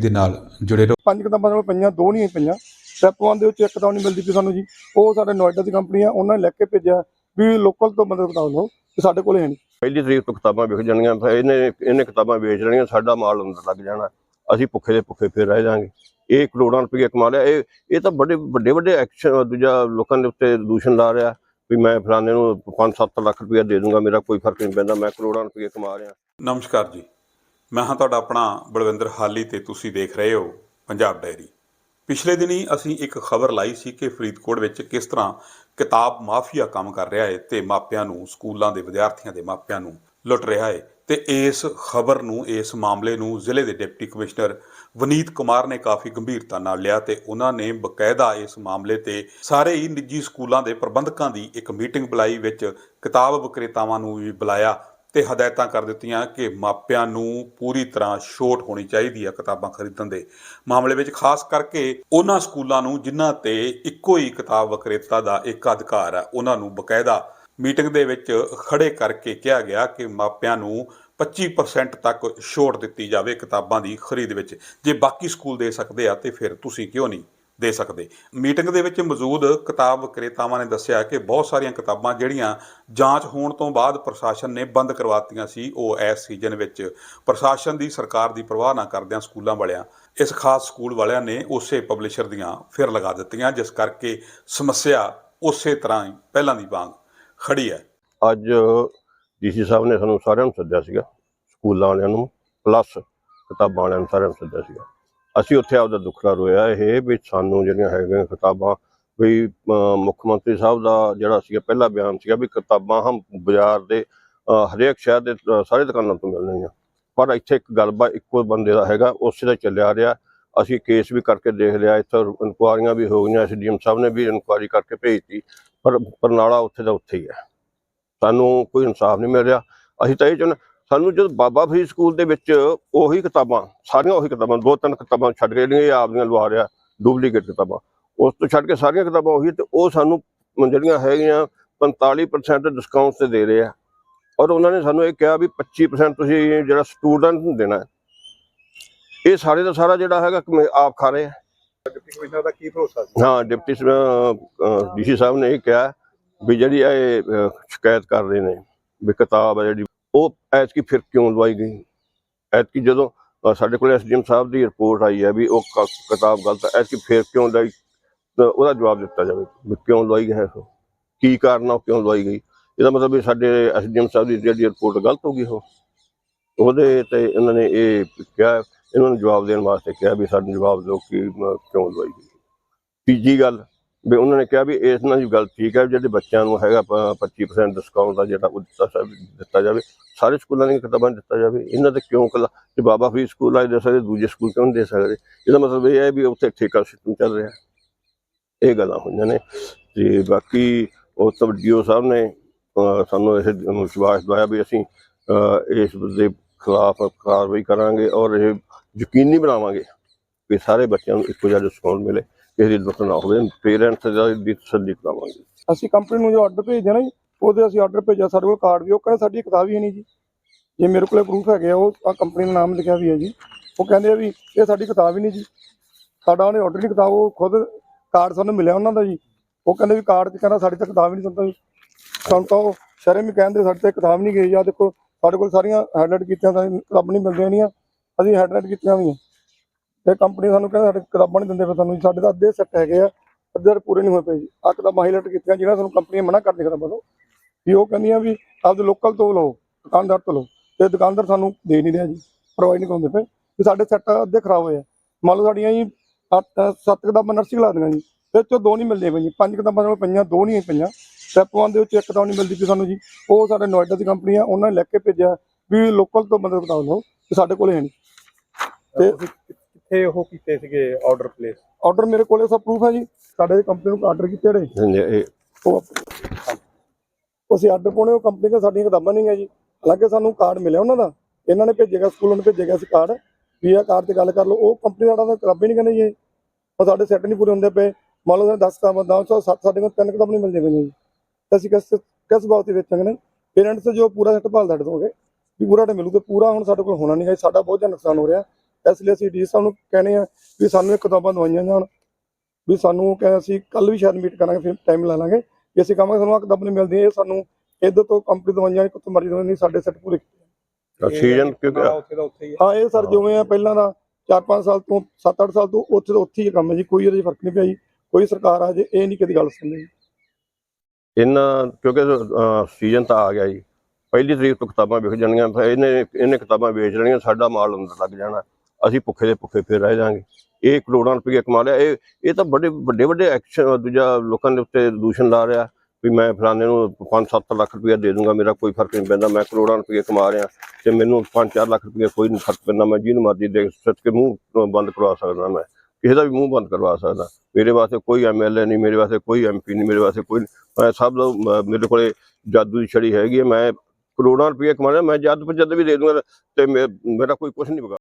ਦੇ ਨਾਲ ਜੁੜੇ ਰਹੋ। ਪੰਜ ਕਿਤਾਬਾਂ ਨਾਲ ਪਈਆਂ ਦੋ ਨਹੀਂ ਪਈਆਂ। ਸਟੈਪ 1 ਦੇ ਵਿੱਚ ਇੱਕ ਕਿਤਾਬ ਨਹੀਂ ਮਿਲਦੀ ਪਈ ਸਾਨੂੰ ਜੀ। ਉਹ ਸਾਡੇ ਨੋਇਡਾ ਦੀ ਕੰਪਨੀ ਆ ਉਹਨਾਂ ਨੇ ਲਿਖ ਕੇ ਭੇਜਿਆ ਵੀ ਲੋਕਲ ਤੋਂ ਮਦਦ ਕਿਤਾਬ ਲਓ ਤੇ ਸਾਡੇ ਕੋਲ ਹੈ ਨਹੀਂ। ਪਹਿਲੀ ਤਰੀਕ ਤੋਂ ਕਿਤਾਬਾਂ ਵਿਕ ਜਾਣਗੀਆਂ ਫਿਰ ਇਹਨੇ ਇਹਨੇ ਕਿਤਾਬਾਂ ਵੇਚ ਲੈਣੀਆਂ ਸਾਡਾ ਮਾਲ ਅੰਦਰ ਲੱਗ ਜਾਣਾ। ਅਸੀਂ ਭੁੱਖੇ ਦੇ ਭੁੱਖੇ ਫਿਰ ਰਹਿ ਜਾਾਂਗੇ। ਇਹ ਕਰੋੜਾਂ ਰੁਪਏ ਕਮਾ ਲਿਆ। ਇਹ ਇਹ ਤਾਂ ਵੱਡੇ ਵੱਡੇ ਵੱਡੇ ਐਕਸ਼ਨ ਦੂਜਾ ਲੋਕਾਂ ਦੇ ਉੱਤੇ ਦੂਸ਼ਣ ਲਾ ਰਿਹਾ ਵੀ ਮੈਂ ਫਲਾਣੇ ਨੂੰ 5-7 ਲੱਖ ਰੁਪਏ ਦੇ ਦੂੰਗਾ ਮੇਰਾ ਕੋਈ ਫ਼ਰਕ ਨਹੀਂ ਪੈਂਦਾ ਮੈਂ ਕਰੋੜਾਂ ਰੁਪਏ ਕਮਾ ਰਿਹਾ। ਨਮਸਕਾਰ ਜੀ। ਮੈਂ ਹਾਂ ਤੁਹਾਡਾ ਆਪਣਾ ਬਲਵਿੰਦਰ ਹਾਲੀ ਤੇ ਤੁਸੀਂ ਦੇਖ ਰਹੇ ਹੋ ਪੰਜਾਬ ਡਾਇਰੀ ਪਿਛਲੇ ਦਿਨੀ ਅਸੀਂ ਇੱਕ ਖਬਰ ਲਾਈ ਸੀ ਕਿ ਫਰੀਦਕੋਟ ਵਿੱਚ ਕਿਸ ਤਰ੍ਹਾਂ ਕਿਤਾਬ ਮਾਫੀਆ ਕੰਮ ਕਰ ਰਿਹਾ ਹੈ ਤੇ ਮਾਪਿਆਂ ਨੂੰ, ਸਕੂਲਾਂ ਦੇ ਵਿਦਿਆਰਥੀਆਂ ਦੇ ਮਾਪਿਆਂ ਨੂੰ ਲੁੱਟ ਰਿਹਾ ਹੈ ਤੇ ਇਸ ਖਬਰ ਨੂੰ, ਇਸ ਮਾਮਲੇ ਨੂੰ ਜ਼ਿਲ੍ਹੇ ਦੇ ਡਿਪਟੀ ਕਮਿਸ਼ਨਰ ਵਨੀਤ ਕੁਮਾਰ ਨੇ ਕਾਫੀ ਗੰਭੀਰਤਾ ਨਾਲ ਲਿਆ ਤੇ ਉਹਨਾਂ ਨੇ ਬਕਾਇਦਾ ਇਸ ਮਾਮਲੇ ਤੇ ਸਾਰੇ ਹੀ ਨਿੱਜੀ ਸਕੂਲਾਂ ਦੇ ਪ੍ਰਬੰਧਕਾਂ ਦੀ ਇੱਕ ਮੀਟਿੰਗ ਬੁਲਾਈ ਵਿੱਚ ਕਿਤਾਬ ਵਿਕਰੇਤਾਵਾਂ ਨੂੰ ਵੀ ਬੁਲਾਇਆ ਤੇ ਹਦਾਇਤਾਂ ਕਰ ਦਿੱਤੀਆਂ ਕਿ ਮਾਪਿਆਂ ਨੂੰ ਪੂਰੀ ਤਰ੍ਹਾਂ ਛੋਟ ਹੋਣੀ ਚਾਹੀਦੀ ਹੈ ਕਿਤਾਬਾਂ ਖਰੀਦਣ ਦੇ ਮਾਮਲੇ ਵਿੱਚ ਖਾਸ ਕਰਕੇ ਉਹਨਾਂ ਸਕੂਲਾਂ ਨੂੰ ਜਿਨ੍ਹਾਂ ਤੇ ਇੱਕੋ ਹੀ ਕਿਤਾਬ ਵਿਕਰੇਤਾ ਦਾ ਇੱਕ ਅਧਿਕਾਰ ਹੈ ਉਹਨਾਂ ਨੂੰ ਬਕਾਇਦਾ ਮੀਟਿੰਗ ਦੇ ਵਿੱਚ ਖੜੇ ਕਰਕੇ ਕਿਹਾ ਗਿਆ ਕਿ ਮਾਪਿਆਂ ਨੂੰ 25% ਤੱਕ ਛੋਟ ਦਿੱਤੀ ਜਾਵੇ ਕਿਤਾਬਾਂ ਦੀ ਖਰੀਦ ਵਿੱਚ। ਜੇ ਬਾਕੀ ਸਕੂਲ ਦੇ ਸਕਦੇ ਆ ਤੇ ਫਿਰ ਤੁਸੀਂ ਕਿਉਂ ਨਹੀਂ? ਦੇ ਸਕਦੇ। ਮੀਟਿੰਗ ਦੇ ਵਿੱਚ ਮੌਜੂਦ ਕਿਤਾਬ ਵਿਕਰੇਤਾਵਾਂ ਨੇ ਦੱਸਿਆ ਕਿ ਬਹੁਤ ਸਾਰੀਆਂ ਕਿਤਾਬਾਂ ਜਿਹੜੀਆਂ ਜਾਂਚ ਹੋਣ ਤੋਂ ਬਾਅਦ ਪ੍ਰਸ਼ਾਸਨ ਨੇ ਬੰਦ ਕਰਵਾਤੀਆਂ ਸੀ, ਉਹ ਇਸ ਸੀਜ਼ਨ ਵਿੱਚ ਪ੍ਰਸ਼ਾਸਨ ਦੀ ਸਰਕਾਰ ਦੀ ਪਰਵਾਹ ਨਾ ਕਰਦਿਆਂ ਸਕੂਲਾਂ ਵਾਲਿਆਂ, ਇਸ ਖਾਸ ਸਕੂਲ ਵਾਲਿਆਂ ਨੇ ਉਸੇ ਪਬਲਿਸ਼ਰ ਦੀਆਂ ਫਿਰ ਲਗਾ ਦਿੱਤੀਆਂ, ਜਿਸ ਕਰਕੇ ਸਮੱਸਿਆ ਉਸੇ ਤਰ੍ਹਾਂ ਹੀ ਪਹਿਲਾਂ ਦੀ ਵਾਂਗ ਖੜੀ ਹੈ। ਅੱਜ ਡੀਸੀ ਸਾਹਿਬ ਨੇ ਸਾਨੂੰ ਸਾਰਿਆਂ ਨੂੰ ਸੱਦਿਆ ਸੀਗਾ, ਸਕੂਲਾਂ ਵਾਲਿਆਂ ਨੂੰ, ਪਲੱਸ ਕਿਤਾਬਾਂ ਵਾਲਿਆਂ ਨੂੰ ਸਾਰਿਆਂ ਨੂੰ ਸੱਦਿਆ ਸੀਗਾ। ਅਸੀਂ ਉੱਥੇ ਆਪਦਾ ਦੁੱਖੜਾ ਰੋਇਆ ਇਹ ਵੀ ਸਾਨੂੰ ਜਿਹੜੀਆਂ ਹੈਗੀਆਂ ਕਿਤਾਬਾਂ ਵੀ, ਅਹ, ਮੁੱਖ ਮੰਤਰੀ ਸਾਹਿਬ ਦਾ ਜਿਹੜਾ ਸੀਗਾ ਪਹਿਲਾ ਬਿਆਨ ਸੀਗਾ ਵੀ ਕਿਤਾਬਾਂ ਹਮ ਬਾਜ਼ਾਰ ਦੇ ਹਰੇਕ ਸ਼ਹਿਰ ਦੇ ਸਾਰੇ ਦੁਕਾਨਾਂ ਤੋਂ ਮਿਲਣਗੀਆਂ ਪਰ ਇੱਥੇ ਇੱਕ ਗਲਬਾ ਇੱਕੋ ਬੰਦੇ ਦਾ ਹੈਗਾ, ਉਸੇ ਦਾ ਚੱਲਿਆ ਰਿਹਾ। ਅਸੀਂ ਕੇਸ ਵੀ ਕਰਕੇ ਦੇਖ ਲਿਆ, ਇੱਥੇ ਇਨਕੁਆਰੀਆਂ ਵੀ ਹੋ ਗਈਆਂ, ਐਸਡੀਐਮ ਸਾਹਿਬ ਨੇ ਵੀ ਇਨਕੁਆਰੀ ਕਰਕੇ ਭੇਜਤੀ, ਪਰ ਪਰਨਾਲਾ ਉੱਥੇ ਦਾ ਉੱਥੇ ਹੀ ਹੈ। ਸਾਨੂੰ ਕੋਈ ਇਨਸਾਫ ਨਹੀਂ ਮਿਲ ਰਿਹਾ। ਅਸੀਂ ਤਾਂ ਇਹ ਚਾਹੁੰਦੇ ਸਾਨੂੰ ਜਦ ਬਾਬਾ ਫਰੀਦ ਸਕੂਲ ਦੇ ਵਿੱਚ ਉਹੀ ਕਿਤਾਬਾਂ ਸਾਰੀਆਂ ਉਹੀ ਕਿਤਾਬਾਂ ਦੋ ਤਿੰਨ ਕਿਤਾਬਾਂ ਛੱਡ ਕੇ ਜਿਹੜੀਆਂ ਆਪਦੀਆਂ ਲਵਾ ਰਿਹਾ ਡੁਪਲੀਕੇਟ ਕਿਤਾਬਾਂ ਉਸ ਤੋਂ ਛੱਡ ਕੇ ਸਾਰੀਆਂ ਕਿਤਾਬਾਂ ਉਹੀ ਤੇ ਉਹ ਸਾਨੂੰ ਜਿਹੜੀਆਂ ਹੈਗੀਆਂ 45% ਡਿਸਕਾਊਂਟ ਤੇ ਦੇ ਰਹੇ ਆ। ਔਰ ਉਹਨਾਂ ਨੇ ਸਾਨੂੰ ਇਹ ਕਿਹਾ ਵੀ 25% ਤੁਸੀਂ ਜਿਹੜਾ ਸਟੂਡੈਂਟ ਨੂੰ ਦੇਣਾ ਇਹ ਸਾਰੇ ਦਾ ਸਾਰਾ ਜਿਹੜਾ ਹੈਗਾ ਆਪ ਖਾ ਰਹੇ ਆ। ਡਿਪਟੀ ਕਮਿਸ਼ਨਰ ਦਾ ਕੀ ਭਰੋਸਾ ਸੀ? ਹਾਂ ਡਿਪਟੀ ਡੀਸੀ ਸਾਹਿਬ ਨੇ ਇਹ ਕਿਹਾ ਵੀ ਜਿਹੜੀ ਇਹ ਸ਼ਿਕਾਇਤ ਕਰ ਰਹੇ ਨੇ ਵੀ ਕਿਤਾਬ ਹੈ ਜਿਹੜੀ ਉਹ ਐਤਕੀ ਫਿਰ ਕਿਉਂ ਲਵਾਈ ਗਈ? ਐਤਕੀ ਜਦੋਂ ਸਾਡੇ ਕੋਲ ਐਸਡੀਐਮ ਸਾਹਿਬ ਦੀ ਰਿਪੋਰਟ ਆਈ ਹੈ ਵੀ ਉਹ ਕ- ਕਿਤਾਬ ਗਲਤ ਹੈ, ਐਤਕੀ ਫਿਰ ਕਿਉਂ ਲਵਾਈ? ਤਾਂ ਉਹਦਾ ਜਵਾਬ ਦਿੱਤਾ ਜਾਵੇ ਵੀ ਕਿਉਂ ਲਵਾਈ ਗਈ ਹੈ ਕੀ ਕਾਰਨ ਆ ਉਹ ਕਿਉਂ ਲਵਾਈ ਗਈ? ਇਹਦਾ ਮਤਲਬ ਵੀ ਸਾਡੇ ਐਸਡੀਐਮ ਸਾਹਿਬ ਦੀ ਜਿਹੜੀ ਰਿਪੋਰਟ ਗਲਤ ਹੋ ਗਈ ਉਹ? ਉਹਦੇ ਤੇ ਇਹਨਾਂ ਨੇ ਇਹ ਕਿਹਾ, ਇਹਨਾਂ ਨੂੰ ਜਵਾਬ ਦੇਣ ਵਾਸਤੇ ਕਿਹਾ ਵੀ ਸਾਨੂੰ ਜਵਾਬ ਦਿਓ ਕਿ ਕਿਉਂ ਲਵਾਈ ਗਈ। ਤੀਜੀ ਗੱਲ ਵੀ ਉਹਨਾਂ ਨੇ ਕਿਹਾ ਵੀ ਇਸ ਨਾਲ ਦੀ ਗੱਲ ਠੀਕ ਹੈ ਜਿਹੜੇ ਬੱਚਿਆਂ ਨੂੰ ਹੈਗਾ ਪ- 25% ਡਿਸਕਾਊਂਟ ਦਾ ਜਿਹੜਾ ਉਹ ਦਿੱਤਾ ਦਿੱਤਾ ਜਾਵੇ, ਸਾਰੇ ਸਕੂਲਾਂ ਦੀਆਂ ਕਿਤਾਬਾਂ ਦਿੱਤਾ ਜਾਵੇ। ਇਹਨਾਂ ਤੇ ਕਿਉਂ ਕਲਾ ਤੇ ਬਾਬਾ ਫਰੀਦ ਸਕੂਲ ਆਏ ਦੇ ਸਕਦੇ, ਦੂਜੇ ਸਕੂਲ ਕਿਉਂ ਨਹੀਂ ਦੇ ਸਕਦੇ? ਇਹਦਾ ਮਤਲਬ ਇਹ ਹੈ ਵੀ ਉੱਥੇ ਠੇਕਾ ਸਿਸਟਮ ਚੱਲ ਰਿਹਾ। ਇਹ ਗੱਲਾਂ ਹੋਈਆਂ ਨੇ। ਤੇ ਬਾਕੀ ਉਹ ਤਵਡੀਓ ਸਾਹਿਬ ਨੇ ਸਾਨੂੰ ਇਹ ਵਿਸ਼ਵਾਸ ਦਵਾਇਆ ਵੀ ਅਸੀਂ ਇਸ ਦੇ ਖਿਲਾਫ ਕਾਰਵਾਈ ਕਰਾਂਗੇ ਔਰ ਇਹ ਯਕੀਨੀ ਬਣਾਵਾਂਗੇ ਕਿ ਸਾਰੇ ਬੱਚਿਆਂ ਨੂੰ ਇੱਕੋ ਜਿਹਾ ਡਿਸਕਾਊਂਟ ਮਿਲੇ। ਕਿਸੇ ਦੀ ਦੁੱਖ ਨਾ ਹੋਵੇ ਪੇਰੈਂਟਸ ਦਾ ਤਸੱਲੀ ਕਰਾਵਾਂਗੇ। ਅਸੀਂ ਕੰਪਨੀ ਨੂੰ ਜੋ ਆਰਡਰ ਭੇਜਿਆ ਨਾ ਜੀ, ਉਹਦੇ ਅਸੀਂ ਆਰਡਰ ਭੇਜਿਆ, ਸਾਡੇ ਕੋਲ ਕਾਰਡ ਵੀ ਉਹ ਕਹਿੰਦੇ ਸਾਡੀ ਕਿਤਾਬ ਹੀ ਹੈ ਨਹੀਂ ਜੀ। ਜੇ ਮੇਰੇ ਕੋਲੇ ਪ੍ਰੂਫ ਹੈਗੇ ਆ, ਉਹ ਆ ਕੰਪਨੀ ਦਾ ਨਾਮ ਲਿਖਿਆ ਵੀ ਹੈ ਜੀ। ਉਹ ਕਹਿੰਦੇ ਆ ਵੀ ਇਹ ਸਾਡੀ ਕਿਤਾਬ ਹੀ ਨਹੀਂ ਜੀ। ਸਾਡਾ ਉਹਨੇ ਆਰਡਰ ਨਹੀਂ ਕਿਤਾਬ ਉਹ ਖੁਦ ਕਾਰਡ ਸਾਨੂੰ ਮਿਲਿਆ ਉਹਨਾਂ ਦਾ ਜੀ। ਉਹ ਕਹਿੰਦੇ ਵੀ ਕਾਰਡ 'ਚ ਕਹਿੰਦਾ ਸਾਡੀ ਤਾਂ ਕਿਤਾਬ ਹੀ ਨਹੀਂ ਸੰਤਾ ਜੀ। ਸਾਨੂੰ ਤਾਂ ਉਹ ਸ਼ਰਮ ਹੀ ਕਹਿੰਦੇ, ਸਾਡੇ ਤਾਂ ਕਿਤਾਬ ਨਹੀਂ ਗਈ। ਆ ਦੇਖੋ, ਸਾਡੇ ਕੋਲ ਸਾਰੀਆਂ ਹੈਡਲਾਈਟ ਕੀਤੀਆਂ ਤਾਂ ਕਿਤਾਬਾਂ ਨਹੀਂ ਮਿਲਦੀਆਂ ਨਹੀਂ ਅਸੀਂ ਹੈਡਲਾਈਟ ਕੀਤੀਆਂ ਵੀ ਆ। ਤੇ ਕੰਪਨੀ ਸਾਨੂੰ ਕਹਿੰਦੇ ਸਾਡੇ ਕਿਤਾਬਾਂ ਨਹੀਂ ਦਿੰਦੇ ਫਿਰ ਸਾਨੂੰ ਜੀ। ਸਾਡੇ ਤਾਂ ਅੱਧੇ ਸੈੱਟ ਹੈਗੇ ਆ, ਅੱਧੇ ਪੂਰੇ ਨਹੀਂ ਹੋਏ ਪਏ ਜੀ। ਆ ਕਿਤਾਬਾਂ ਹਾਈਲਾਈਟ ਕੀਤੀਆਂ ਜਿਹੜਾ ਸਾਨੂੰ ਕੰਪਨੀਆਂ ਮਨਾ ਕਰਦੀ ਕਿਤਾਬਾਂ ਤੋਂ। ਵੀ ਉਹ ਕਹਿੰਦੀਆਂ ਵੀ ਆਪਦੇ ਲੋਕਲ ਤੋਂ ਲਓ, ਦੁਕਾਨਦਾਰ ਤੋਂ ਲਓ, ਤੇ ਦੁਕਾਨਦਾਰ ਸਾਨੂੰ ਦੇ ਨਹੀਂ ਰਿਹਾ ਜੀ ਪ੍ਰੋਵਾਈਡ ਨਹੀਂ ਕਰਾਉਂਦੇ ਪਏ। ਵੀ ਸਾਡੇ ਸੈੱਟ ਅੱਧੇ ਖਰਾਬ ਹੋਏ ਆ। ਮੰਨ ਲਓ ਸਾਡੀਆਂ ਜੀ ਅੱਠ, ਸੱਤ ਕਿਤਾਬਾਂ ਨਰਸਰੀ ਲਾ ਦੀਆਂ ਜੀ ਤੇ ਚੋਂ ਦੋ ਨਹੀਂ ਮਿਲਦੀਆਂ ਪਈਆਂ ਪੰਜ ਕਿਤਾਬਾਂ ਨਾਲ ਪਈਆਂ, ਦੋ ਨਹੀਂ ਪਈਆਂ। ਸਟੈਪ 1 ਦੇ ਵਿੱਚ ਇੱਕ ਕਿਤਾਬ ਨਹੀਂ ਮਿਲਦੀ ਪਈ ਸਾਨੂੰ ਜੀ। ਉਹ ਸਾਡੇ ਨੋਇਡਾ ਦੀ ਕੰਪਨੀ ਆ, ਉਹਨਾਂ ਨੇ ਲੈ ਕੇ ਭੇਜਿਆ ਵੀ ਲੋਕਲ ਤੋਂ ਮਦਦ ਕਿਤਾਬ ਲਓ ਤੇ ਸਾਡੇ ਕੋਲ ਹੈ ਨਹੀਂ। ਤੇ ਕਿੱਥੇ ਉਹ ਕੀਤੇ ਸੀਗੇ ਆਰਡਰ ਪਲੇਸ ਆਰਡਰ ਮੇਰੇ ਕੋਲੇ ਸਭ ਪ੍ਰੂਫ ਹੈ ਜੀ। ਸਾਡੇ ਕੰਪਨੀ ਨੂੰ ਆਰਡਰ ਕੀਤੇ ਜਿਹੜੇ ਹਾਂਜੀ, ਇਹ ਉਹ ਉਹ ਅਸੀਂ ਆਰਡਰ ਪਾਉਣੇ ਉਹ ਕੰਪਨੀ ਦੀਆਂ ਸਾਡੀਆਂ ਕਿਤਾਬਾਂ ਨਹੀਂ ਹੈ ਜੀ। ਹਾਲਾਂਕਿ ਸਾਨੂੰ ਕਾਰਡ ਮਿਲਿਆ ਉਹਨਾਂ ਦਾ। ਇਹਨਾਂ ਨੇ ਭੇਜੇਗਾ ਸਕੂਲੋਂ ਨੇ ਭੇਜੇਗਾ ਸੀ ਕਾਰਡ ਵੀ ਇਹ ਕਾਰਡ ਤੇ ਗੱਲ ਕਰ ਲਓ। ਉਹ ਕੰਪਨੀ ਸਾਡਾ ਤਾਂ ਕਿਤਾਬਾਂ ਹੀ ਨਹੀਂ ਕਹਿੰਦੇ ਜੀ। ਉਹ ਸਾਡੇ ਸੈੱਟ ਨਹੀਂ ਪੂਰੇ ਹੁੰਦੇ ਪਏ। ਮੰਨ ਲਓ 10 ਕਿਤਾਬਾਂ ਦਾ ਸੌ ਸੱਤ ਸਾਡੇ ਕੋਲ ਤਿੰਨ ਕਿਤਾਬਾਂ ਨਹੀਂ ਮਿਲਦੀਆਂ ਪਈਆਂ ਜੀ। ਤੇ ਅਸੀਂ ਕਿਸ ਕਿਸ ਬਾਤ ਤੇ ਵੇਚਾਂਗੇ ਨਾ? ਪੇਰੈਂਟਸ ਜੋ ਪੂਰਾ ਸੈੱਟ ਭਾਲ ਸਾਡੇ ਗਏ ਵੀ ਪੂਰਾ ਤੇ ਮਿਲੂ ਤੇ ਪੂਰਾ ਹੁਣ ਸਾਡੇ ਕੋਲ ਹੋਣਾ ਨਹੀਂ ਹੈ। ਸਾਡਾ ਬਹੁਤ ਜ਼ਿਆਦਾ ਨੁਕਸਾਨ ਹੋ ਰਿਹਾ। ਇਸ ਲਈ ਅਸੀਂ ਡੀ ਸਾਹਿਬ ਨੂੰ ਕਹਿੰਦੇ ਆ ਵੀ ਸਾਨੂੰ ਇਹ ਕਿਤਾਬਾਂ ਦਵਾਈਆਂ ਜਾਣ ਵੀ ਸਾਨੂੰ ਕਹਿੰਦੇ ਅਸੀਂ ਕੱਲ ਵੀ ਸ਼ਾਇਦ ਮੀਟ ਕਰਾਂਗੇ ਫਿਰ ਟਾਈਮ ਲੈ ਲਾਂਗੇ ਵੀ ਅਸੀਂ ਕਹਾਂਗੇ ਸਾਨੂੰ ਆ ਕਿਤਾਬਾਂ ਨਹੀਂ ਮਿਲਦੀਆਂ ਇਹ ਸਾਨੂੰ ਇੱਧਰ ਤੋਂ ਕੰਪਨੀ ਦਵਾਈਆਂ ਕਿਤੋਂ ਮਰਜ਼ੀ ਦਵਾਈਆਂ ਨਹੀਂ ਸਾਡੇ ਸੈੱਟ ਪੂਰੇ ਸੀਜ਼ਨ ਕਿਉਂਕਿ ਹਾਂ, ਉੱਥੇ ਦਾ ਉੱਥੇ ਹੀ ਹੈ। ਹਾਂ ਇਹ ਸਰ ਜਿਵੇਂ ਆ ਪਹਿਲਾਂ ਦਾ 4-5 ਸਾਲ ਤੋਂ 7-8 ਸਾਲ ਤੋਂ ਉੱਥੇ ਤੋਂ ਉੱਥੇ ਹੀ ਕੰਮ ਹੈ ਜੀ ਕੋਈ ਇਹਦੇ ਫ਼ਰਕ ਨਹੀਂ ਪਿਆ ਜੀ ਕੋਈ ਸਰਕਾਰ ਆ ਜੇ ਇਹ ਨਹੀਂ ਕਦੀ ਗੱਲ ਸੁਣਦੀ। ਇਹਨਾਂ ਕਿਉਂਕਿ ਸੀਜ਼ਨ ਤਾਂ ਆ ਗਿਆ ਜੀ ਪਹਿਲੀ ਤਰੀਕ ਤੋਂ ਕਿਤਾਬਾਂ ਵਿਕ ਜਾਣੀਆਂ ਫਿਰ ਇਹਨੇ ਇਹਨੇ ਕਿਤਾਬਾਂ ਵੇਚ ਲੈਣੀਆਂ ਸਾਡਾ ਮਾਲ ਅੰਦਰ ਲੱਗ ਜਾਣਾ। ਅਸੀਂ ਭੁੱਖੇ ਦੇ ਭੁੱਖੇ ਫਿਰ ਰਹਿ ਜਾਾਂਗੇ। ਇਹ ਕਰੋੜਾਂ ਰੁਪਏ ਕਮਾ ਲਿਆ। ਇਹ ਇਹ ਤਾਂ ਵੱਡੇ ਵੱਡੇ ਵੱਡੇ ਐਕਸ਼ਨ ਦੂਜਾ ਲੋਕਾਂ ਦੇ ਉੱਤੇ ਦੂਸ਼ਣ ਲਾ ਰਿਹਾ ਵੀ ਮੈਂ ਫਲਾਣੇ ਨੂੰ 5-7 ਲੱਖ ਰੁਪਏ ਦੇ ਦੂੰਗਾ, ਮੇਰਾ ਕੋਈ ਫ਼ਰਕ ਨਹੀਂ ਪੈਂਦਾ। ਮੈਂ ਕਰੋੜਾਂ ਰੁਪਏ ਕਮਾ ਰਿਹਾ ਤੇ ਮੈਨੂੰ 5-4 ਲੱਖ ਰੁਪਏ ਕੋਈ ਨਹੀਂ ਫ਼ਰਕ ਪੈਂਦਾ। ਮੈਂ ਜਿਹਨੂੰ ਮਰਜ਼ੀ ਦੇ ਸੱਚ ਕੇ ਮੂੰਹ ਬੰਦ ਕਰਵਾ ਸਕਦਾ ਮੈਂ। ਕਿਸੇ ਦਾ ਵੀ ਮੂੰਹ ਬੰਦ ਕਰਵਾ ਸਕਦਾ। ਮੇਰੇ ਵਾਸਤੇ ਕੋਈ ਐਮਐਲਏ ਨਹੀਂ, ਮੇਰੇ ਵਾਸਤੇ ਕੋਈ ਐਮਪੀ ਨਹੀਂ, ਮੇਰੇ ਵਾਸਤੇ ਕੋਈ ਮੈਂ ਸਭ ਦਾ ਮੇਰੇ ਕੋਲੇ ਜਾਦੂ ਦੀ ਛੜੀ ਹੈਗੀ ਹੈ। ਮੈਂ ਕਰੋੜਾਂ ਰੁਪਏ ਕਮਾਣਾ ਮੈਂ ਜਦ ਜਦ ਵੀ ਦੇ ਦੂੰਗਾ ਤੇ ਮੇ- ਮੇਰਾ ਕੋਈ ਕੁਝ ਨਹੀਂ ਵਿਗਾੜ